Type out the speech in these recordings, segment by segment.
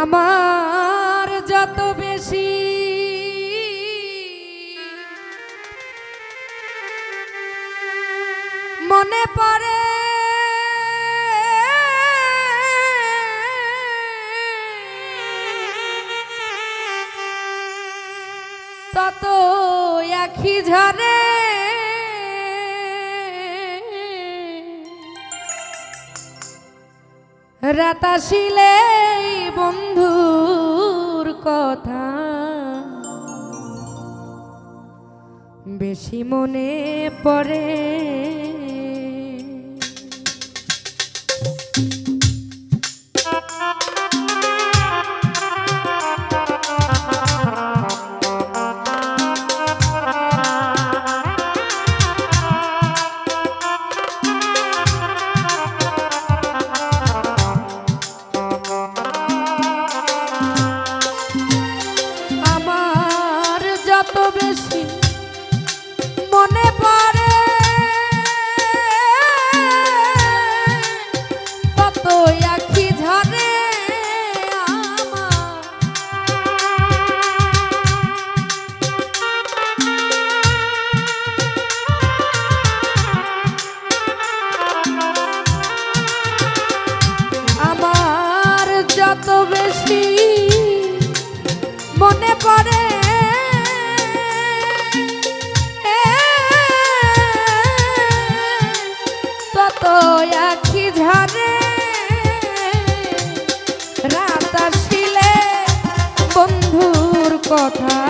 আমার যত বেশি মনে পড়ে। তত একই ঝরে রাতাশিলে বন্ধুর কথা। বেশি মনে পড়ে। কথা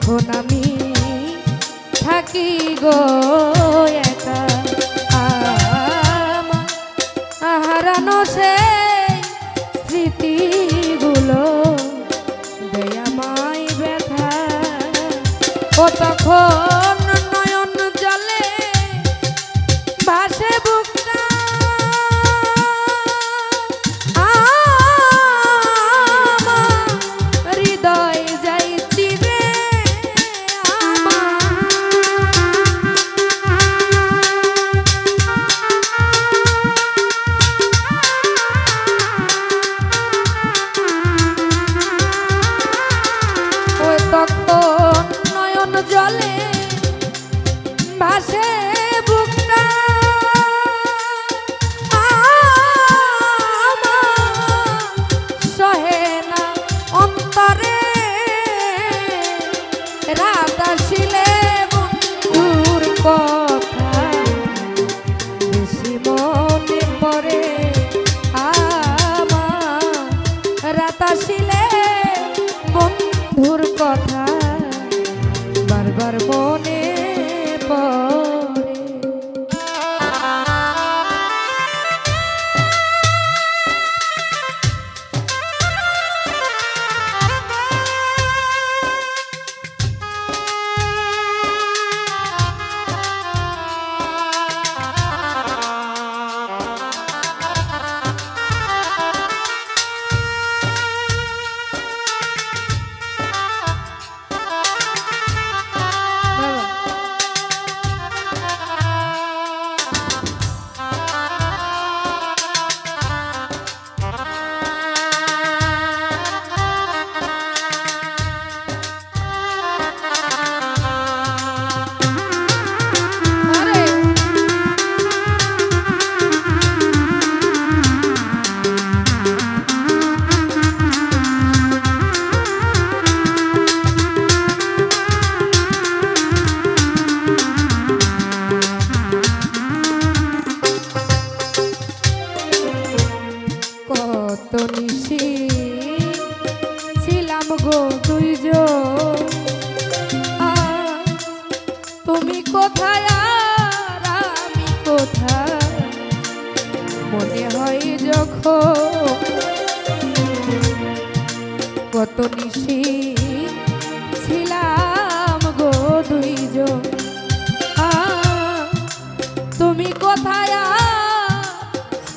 এখন আমি থাকি গো একা আহারানো সে স্মৃতিগুলো দেয়া মাই ব্যথা। ও তখন কোথায়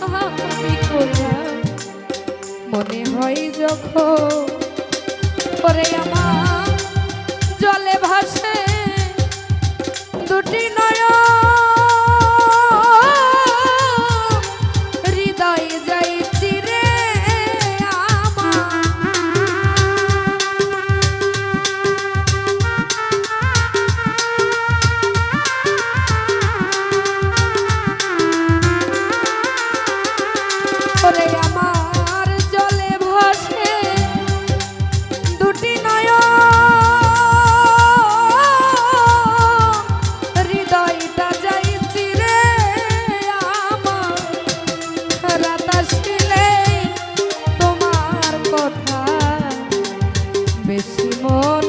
আমি কোথায়? মনে হয় যখন পরে আমার Oh.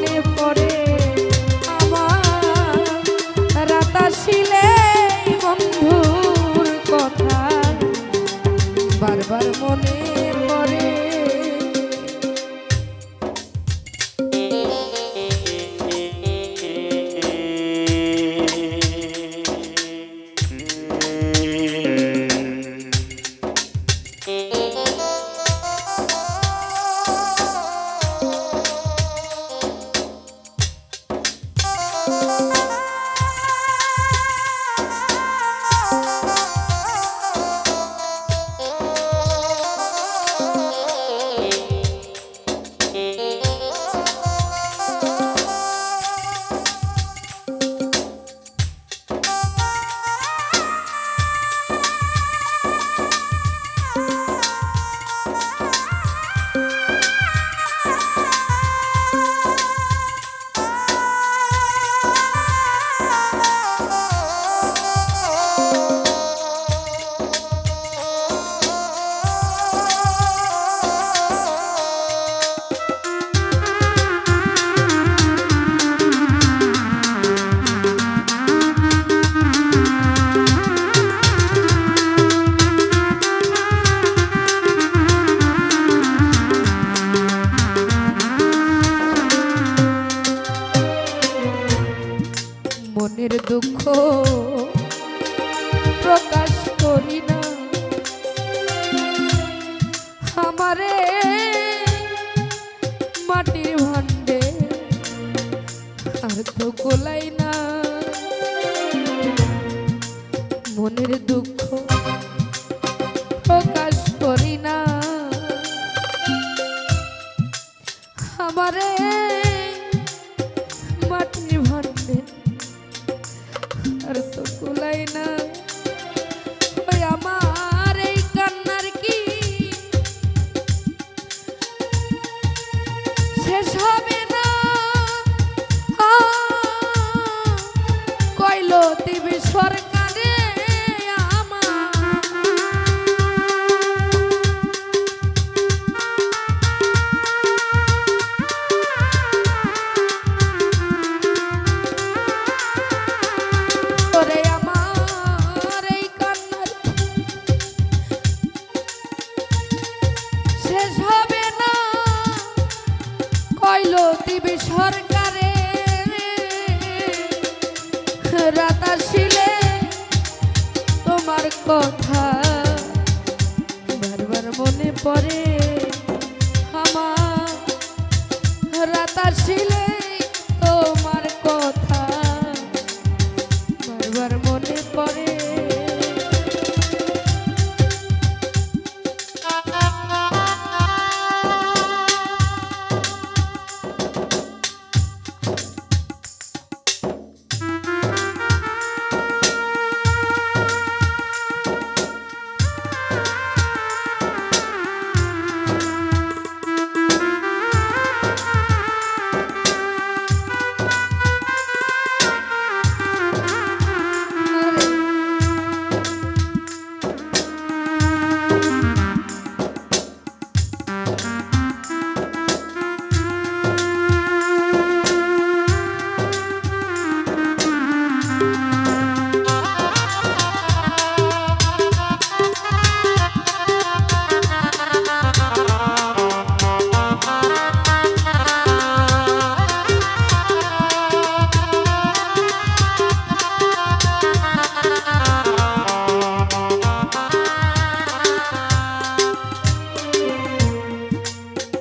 দুঃখ প্রকাশ করি না। মাটি আর তো কুলাই না। এই কান্নার কি? শেষ হবে না। সরকার। রাতা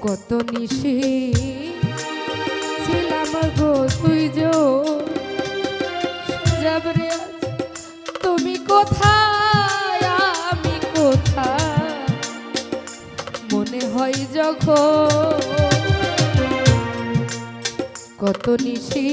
কত নিশে ছিলাম গো তুই যো যাবরে তুমি কোথায়, আমি কোথায়? মনে হয় যখন কত নিশে